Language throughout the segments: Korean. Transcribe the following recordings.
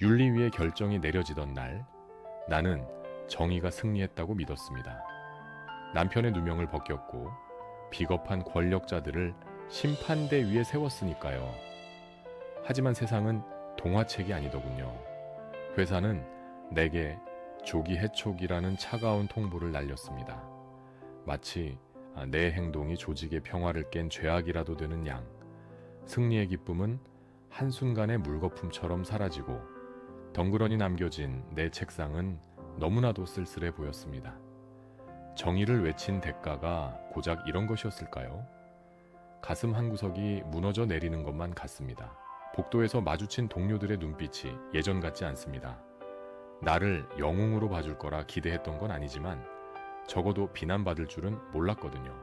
윤리위의 결정이 내려지던 날 나는 정의가 승리했다고 믿었습니다. 남편의 누명을 벗겼고 비겁한 권력자들을 심판대 위에 세웠으니까요. 하지만 세상은 동화책이 아니더군요. 회사는 내게 조기 해촉이라는 차가운 통보를 날렸습니다. 마치 아, 내 행동이 조직의 평화를 깬 죄악이라도 되는 양. 승리의 기쁨은 한순간의 물거품처럼 사라지고 덩그러니 남겨진 내 책상은 너무나도 쓸쓸해 보였습니다. 정의를 외친 대가가 고작 이런 것이었을까요? 가슴 한 구석이 무너져 내리는 것만 같습니다. 복도에서 마주친 동료들의 눈빛이 예전 같지 않습니다. 나를 영웅으로 봐줄 거라 기대했던 건 아니지만 적어도 비난받을 줄은 몰랐거든요.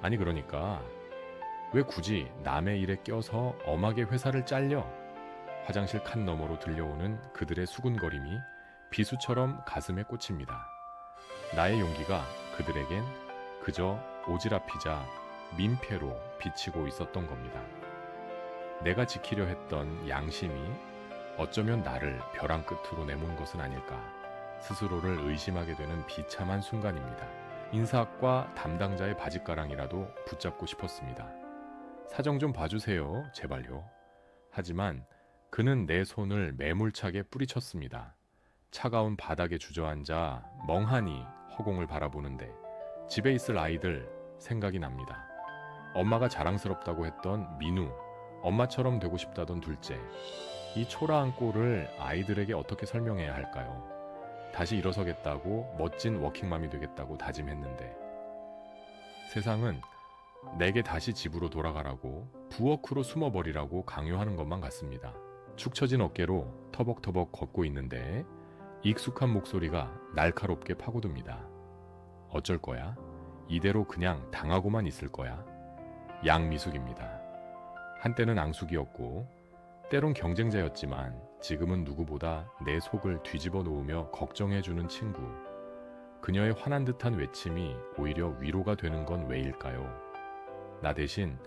아니 그러니까 왜 굳이 남의 일에 껴서 엄하게 회사를 잘려? 화장실 칸 너머로 들려오는 그들의 수군거림이 비수처럼 가슴에 꽂힙니다. 나의 용기가 그들에겐 그저 오지랖이자 민폐로 비치고 있었던 겁니다. 내가 지키려 했던 양심이 어쩌면 나를 벼랑 끝으로 내몬 것은 아닐까 스스로를 의심하게 되는 비참한 순간입니다. 인사학과 담당자의 바짓가랑이라도 붙잡고 싶었습니다. 사정 좀 봐주세요, 제발요. 하지만 그는 내 손을 매몰차게 뿌리쳤습니다. 차가운 바닥에 주저앉아 멍하니 허공을 바라보는데 집에 있을 아이들 생각이 납니다. 엄마가 자랑스럽다고 했던 민우, 엄마처럼 되고 싶다던 둘째. 이 초라한 꼴을 아이들에게 어떻게 설명해야 할까요? 다시 일어서겠다고 멋진 워킹맘이 되겠다고 다짐했는데 세상은 내게 다시 집으로 돌아가라고 부엌으로 숨어버리라고 강요하는 것만 같습니다. 축 처진 어깨로 터벅터벅 걷고 있는데 익숙한 목소리가 날카롭게 파고듭니다. 어쩔 거야? 이대로 그냥 당하고만 있을 거야? 양미숙입니다. 한때는 앙숙이었고 때론 경쟁자였지만 지금은 누구보다 내 속을 뒤집어 놓으며 걱정해주는 친구. 그녀의 화난 듯한 외침이 오히려 위로가 되는 건 왜일까요? 나 대신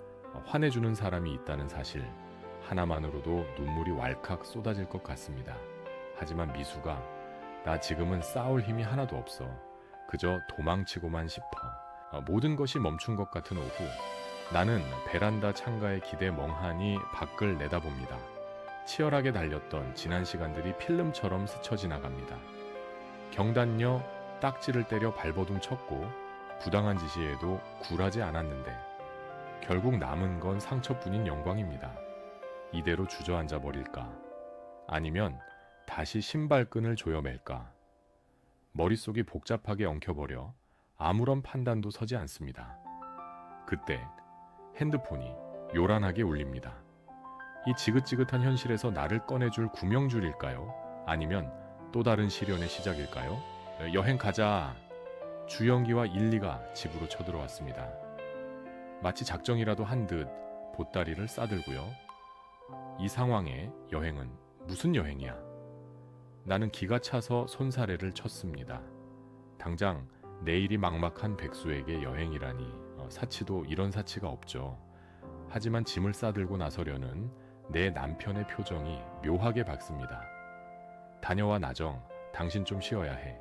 화내주는 사람이 있다는 사실 하나만으로도 눈물이 왈칵 쏟아질 것 같습니다. 하지만 미수가 나 지금은 싸울 힘이 하나도 없어. 그저 도망치고만 싶어. 어, 모든 것이 멈춘 것 같은 오후 나는 베란다 창가에 기대 멍하니 밖을 내다봅니다. 치열하게 달렸던 지난 시간들이 필름처럼 스쳐 지나갑니다. 경단녀 딱지를 때려 발버둥 쳤고 부당한 지시에도 굴하지 않았는데 결국 남은 건 상처뿐인 영광입니다. 이대로 주저앉아 버릴까? 아니면 다시 신발끈을 조여맬까? 머릿속이 복잡하게 엉켜버려 아무런 판단도 서지 않습니다. 그때 핸드폰이 요란하게 울립니다. 이 지긋지긋한 현실에서 나를 꺼내줄 구명줄일까요? 아니면 또 다른 시련의 시작일까요? 여행 가자. 주영기와 일리가 집으로 쳐들어왔습니다. 마치 작정이라도 한 듯 보따리를 싸들고요. 이 상황에 여행은 무슨 여행이야? 나는 기가 차서 손사래를 쳤습니다. 당장 내일이 막막한 백수에게 여행이라니 어, 사치도 이런 사치가 없죠. 하지만 짐을 싸들고 나서려는 내 남편의 표정이 묘하게 밝습니다. 다녀와 나정, 당신 좀 쉬어야 해.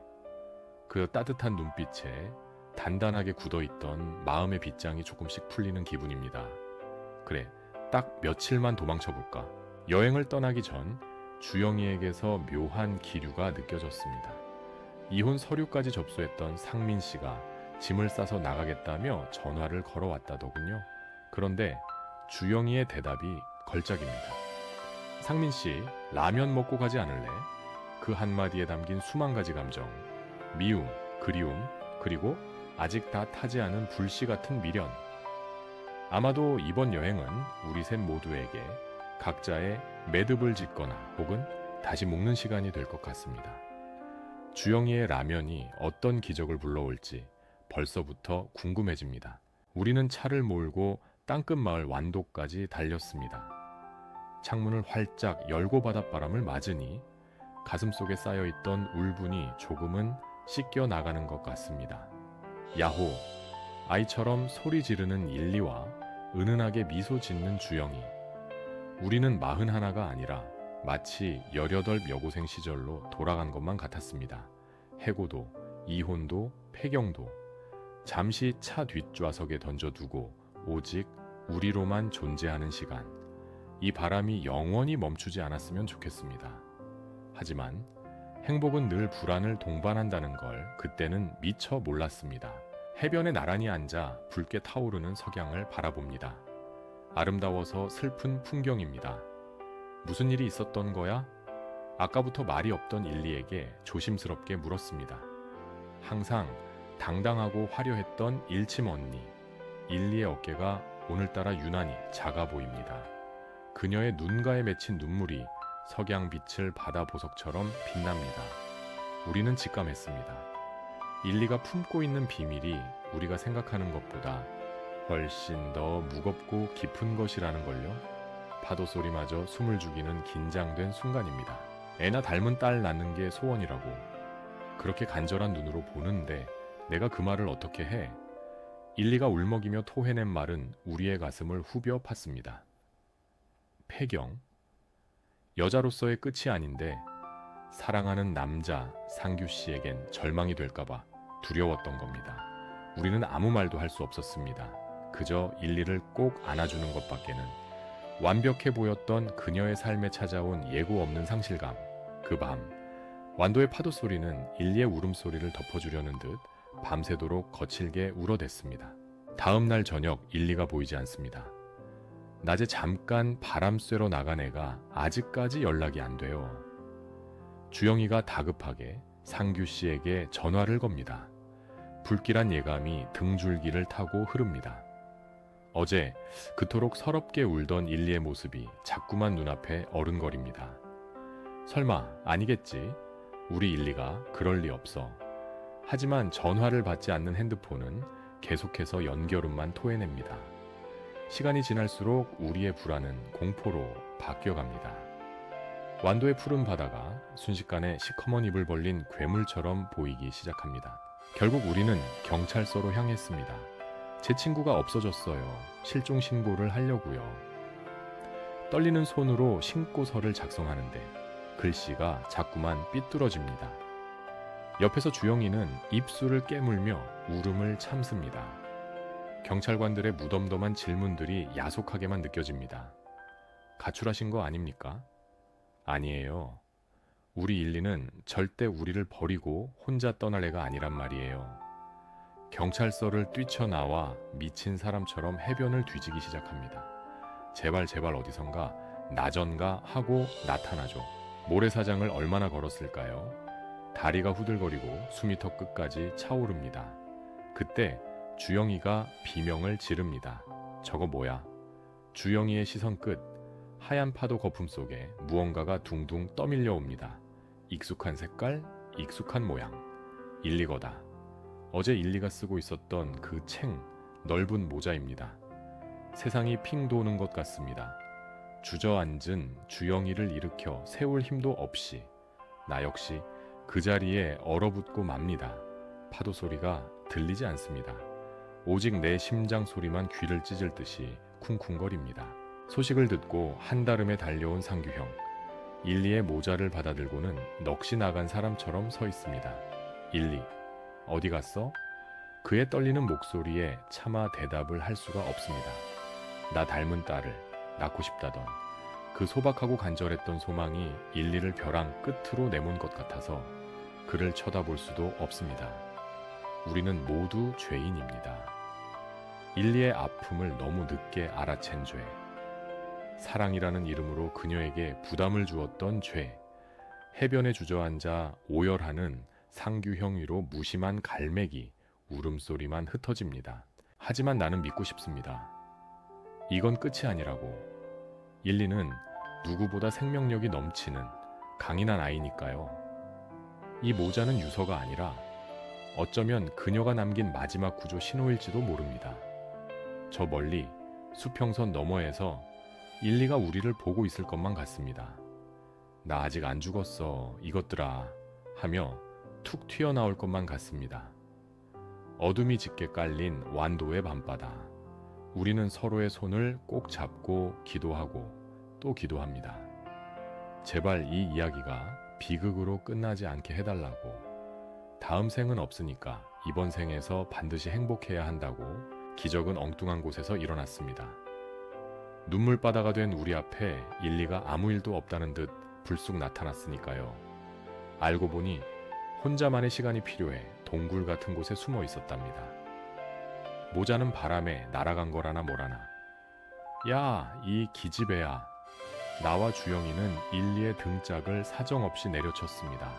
그 따뜻한 눈빛에 단단하게 굳어있던 마음의 빗장이 조금씩 풀리는 기분입니다. 그래, 딱 며칠만 도망쳐 볼까. 여행을 떠나기 전 주영이에게서 묘한 기류가 느껴졌습니다. 이혼 서류까지 접수했던 상민 씨가 짐을 싸서 나가겠다며 전화를 걸어왔다더군요. 그런데 주영이의 대답이 걸작입니다. 상민 씨, 라면 먹고 가지 않을래? 그 한마디에 담긴 수만 가지 감정, 미움, 그리움, 그리고 아직 다 타지 않은 불씨 같은 미련. 아마도 이번 여행은 우리 셋 모두에게 각자의 매듭을 짓거나 혹은 다시 묶는 시간이 될 것 같습니다. 주영이의 라면이 어떤 기적을 불러올지 벌써부터 궁금해집니다. 우리는 차를 몰고 땅끝 마을 완도까지 달렸습니다. 창문을 활짝 열고 바닷바람을 맞으니 가슴속에 쌓여있던 울분이 조금은 씻겨 나가는 것 같습니다. 야호! 아이처럼 소리 지르는 일리와 은은하게 미소 짓는 주영이. 우리는 마흔 하나가 아니라 마치 18 여고생 시절로 돌아간 것만 같았습니다. 해고도, 이혼도, 폐경도 잠시 차 뒷좌석에 던져두고 오직 우리로만 존재하는 시간. 이 바람이 영원히 멈추지 않았으면 좋겠습니다. 하지만 행복은 늘 불안을 동반한다는 걸 그때는 미처 몰랐습니다. 해변에 나란히 앉아 붉게 타오르는 석양을 바라봅니다. 아름다워서 슬픈 풍경입니다. 무슨 일이 있었던 거야? 아까부터 말이 없던 일리에게 조심스럽게 물었습니다. 항상 당당하고 화려했던 일침 언니. 일리의 어깨가 오늘따라 유난히 작아 보입니다. 그녀의 눈가에 맺힌 눈물이 석양빛을 바다 보석처럼 빛납니다. 우리는 직감했습니다. 일리가 품고 있는 비밀이 우리가 생각하는 것보다 훨씬 더 무겁고 깊은 것이라는 걸요. 파도 소리마저 숨을 죽이는 긴장된 순간입니다. 애나 닮은 딸 낳는 게 소원이라고. 그렇게 간절한 눈으로 보는데 내가 그 말을 어떻게 해? 일리가 울먹이며 토해낸 말은 우리의 가슴을 후벼 팠습니다. 폐경. 여자로서의 끝이 아닌데 사랑하는 남자 상규 씨에겐 절망이 될까봐 두려웠던 겁니다. 우리는 아무 말도 할 수 없었습니다. 그저 일리를 꼭 안아주는 것밖에는 완벽해 보였던 그녀의 삶에 찾아온 예고 없는 상실감. 그 밤, 완도의 파도 소리는 일리의 울음소리를 덮어주려는 듯 밤새도록 거칠게 울어댔습니다. 다음 날 저녁 일리가 보이지 않습니다. 낮에 잠깐 바람 쐬러 나간 애가 아직까지 연락이 안 돼요. 주영이가 다급하게 상규 씨에게 전화를 겁니다. 불길한 예감이 등줄기를 타고 흐릅니다. 어제 그토록 서럽게 울던 일리의 모습이 자꾸만 눈앞에 어른거립니다. 설마 아니겠지? 우리 일리가 그럴 리 없어. 하지만 전화를 받지 않는 핸드폰은 계속해서 연결음만 토해냅니다. 시간이 지날수록 우리의 불안은 공포로 바뀌어갑니다. 완도의 푸른 바다가 순식간에 시커먼 입을 벌린 괴물처럼 보이기 시작합니다. 결국 우리는 경찰서로 향했습니다. 제 친구가 없어졌어요. 실종 신고를 하려고요. 떨리는 손으로 신고서를 작성하는데 글씨가 자꾸만 삐뚤어집니다. 옆에서 주영이는 입술을 깨물며 울음을 참습니다. 경찰관들의 무덤덤한 질문들이 야속하게만 느껴집니다. 가출하신 거 아닙니까? 아니에요. 우리 일리는 절대 우리를 버리고 혼자 떠날 애가 아니란 말이에요. 경찰서를 뛰쳐나와 미친 사람처럼 해변을 뒤지기 시작합니다. 제발 제발 어디선가 나전가 하고 나타나죠. 모래사장을 얼마나 걸었을까요? 다리가 후들거리고 숨이 턱 끝까지 차오릅니다. 그때 주영이가 비명을 지릅니다. 저거 뭐야? 주영이의 시선 끝 하얀 파도 거품 속에 무언가가 둥둥 떠밀려 옵니다. 익숙한 색깔, 익숙한 모양. 일리거다. 어제 일리가 쓰고 있었던 그 챙, 넓은 모자입니다. 세상이 핑 도는 것 같습니다. 주저앉은 주영이를 일으켜 세울 힘도 없이 나 역시 그 자리에 얼어붙고 맙니다. 파도 소리가 들리지 않습니다. 오직 내 심장 소리만 귀를 찢을 듯이 쿵쿵거립니다. 소식을 듣고 한달음에 달려온 상규형. 일리의 모자를 받아들고는 넋이 나간 사람처럼 서 있습니다. 일리, 어디 갔어? 그의 떨리는 목소리에 차마 대답을 할 수가 없습니다. 나 닮은 딸을 낳고 싶다던 그 소박하고 간절했던 소망이 일리를 벼랑 끝으로 내몬 것 같아서 그를 쳐다볼 수도 없습니다. 우리는 모두 죄인입니다. 일리의 아픔을 너무 늦게 알아챈 죄. 사랑이라는 이름으로 그녀에게 부담을 주었던 죄. 해변에 주저앉아 오열하는 상규형 위로 무심한 갈매기 울음소리만 흩어집니다. 하지만 나는 믿고 싶습니다. 이건 끝이 아니라고. 일리는 누구보다 생명력이 넘치는 강인한 아이니까요. 이 모자는 유서가 아니라 어쩌면 그녀가 남긴 마지막 구조 신호일지도 모릅니다. 저 멀리 수평선 너머에서 일리가 우리를 보고 있을 것만 같습니다. 나 아직 안 죽었어, 이것들아. 하며 툭 튀어나올 것만 같습니다. 어둠이 짙게 깔린 완도의 밤바다. 우리는 서로의 손을 꼭 잡고 기도하고 또 기도합니다. 제발 이 이야기가 비극으로 끝나지 않게 해달라고. 다음 생은 없으니까 이번 생에서 반드시 행복해야 한다고 기적은 엉뚱한 곳에서 일어났습니다. 눈물바다가 된 우리 앞에 일리가 아무 일도 없다는 듯 불쑥 나타났으니까요. 알고 보니 혼자만의 시간이 필요해 동굴 같은 곳에 숨어 있었답니다. 모자는 바람에 날아간 거라나 뭐라나. 야, 이 기집애야. 나와 주영이는 일리의 등짝을 사정없이 내려쳤습니다.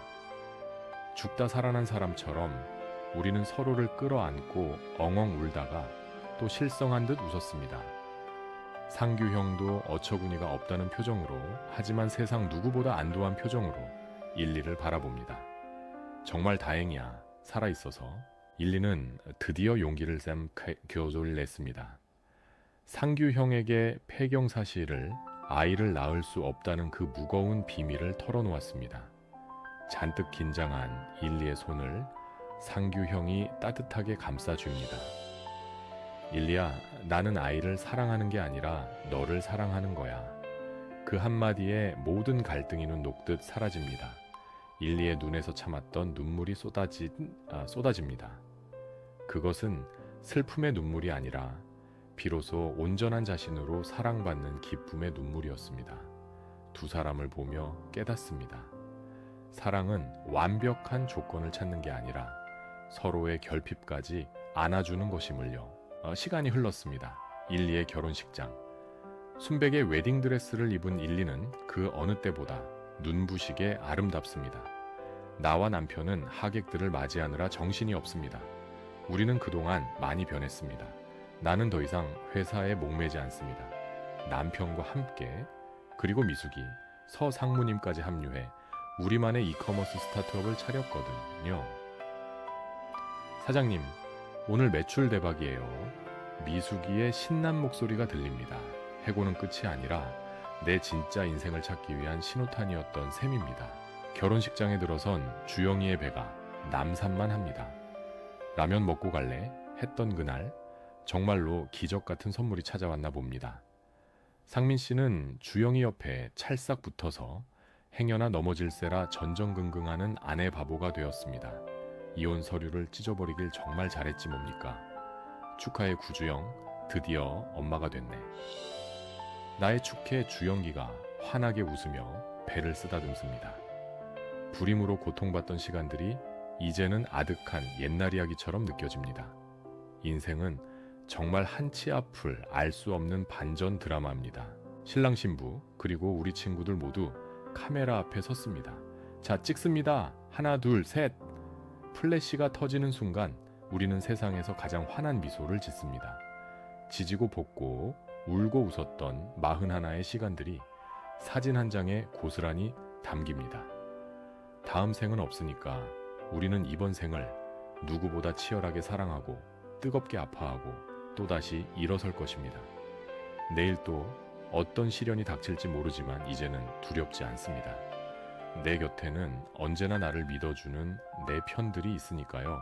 죽다 살아난 사람처럼 우리는 서로를 끌어안고 엉엉 울다가 또 실성한 듯 웃었습니다. 상규 형도 어처구니가 없다는 표정으로 하지만 세상 누구보다 안도한 표정으로 일리를 바라봅니다. 정말 다행이야. 살아있어서. 일리는 드디어 용기를 샘 교조를 냈습니다. 상규 형에게 폐경 사실을 아이를 낳을 수 없다는 그 무거운 비밀을 털어놓았습니다. 잔뜩 긴장한 일리의 손을 상규 형이 따뜻하게 감싸줍니다. 일리야, 나는 아이를 사랑하는 게 아니라 너를 사랑하는 거야. 그 한마디에 모든 갈등이는 녹듯 사라집니다. 일리의 눈에서 참았던 눈물이 쏟아지, 아, 쏟아집니다. 그것은 슬픔의 눈물이 아니라 비로소 온전한 자신으로 사랑받는 기쁨의 눈물이었습니다. 두 사람을 보며 깨닫습니다. 사랑은 완벽한 조건을 찾는 게 아니라 서로의 결핍까지 안아주는 것임을요. 어, 시간이 흘렀습니다. 일리의 결혼식장. 순백의 웨딩드레스를 입은 일리는 그 어느 때보다 눈부시게 아름답습니다. 나와 남편은 하객들을 맞이하느라 정신이 없습니다. 우리는 그동안 많이 변했습니다. 나는 더 이상 회사에 목매지 않습니다. 남편과 함께 그리고 미숙이 서 상무님까지 합류해 우리만의 이커머스 스타트업을 차렸거든요. 사장님, 오늘 매출 대박이에요. 미숙이의 신난 목소리가 들립니다. 해고는 끝이 아니라 내 진짜 인생을 찾기 위한 신호탄이었던 셈입니다. 결혼식장에 들어선 주영이의 배가 남산만 합니다. 라면 먹고 갈래? 했던 그날 정말로 기적 같은 선물이 찾아왔나 봅니다. 상민 씨는 주영이 옆에 찰싹 붙어서 행여나 넘어질세라 전전긍긍하는 아내 바보가 되었습니다. 이혼 서류를 찢어버리길 정말 잘했지 뭡니까? 축하해 구주영, 드디어 엄마가 됐네. 나의 축해 주영기가 환하게 웃으며 배를 쓰다듬습니다. 불임으로 고통받던 시간들이 이제는 아득한 옛날 이야기처럼 느껴집니다. 인생은 정말 한치 앞을 알 수 없는 반전 드라마입니다. 신랑 신부 그리고 우리 친구들 모두 카메라 앞에 섰습니다. 자 찍습니다. 하나 둘 셋. 플래시가 터지는 순간 우리는 세상에서 가장 환한 미소를 짓습니다. 지지고 볶고 울고 웃었던 마흔 하나의 시간들이 사진 한 장에 고스란히 담깁니다. 다음 생은 없으니까 우리는 이번 생을 누구보다 치열하게 사랑하고 뜨겁게 아파하고 또다시 일어설 것입니다. 내일 또 어떤 시련이 닥칠지 모르지만 이제는 두렵지 않습니다. 내 곁에는 언제나 나를 믿어주는 내 편들이 있으니까요.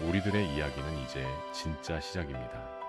우리들의 이야기는 이제 진짜 시작입니다.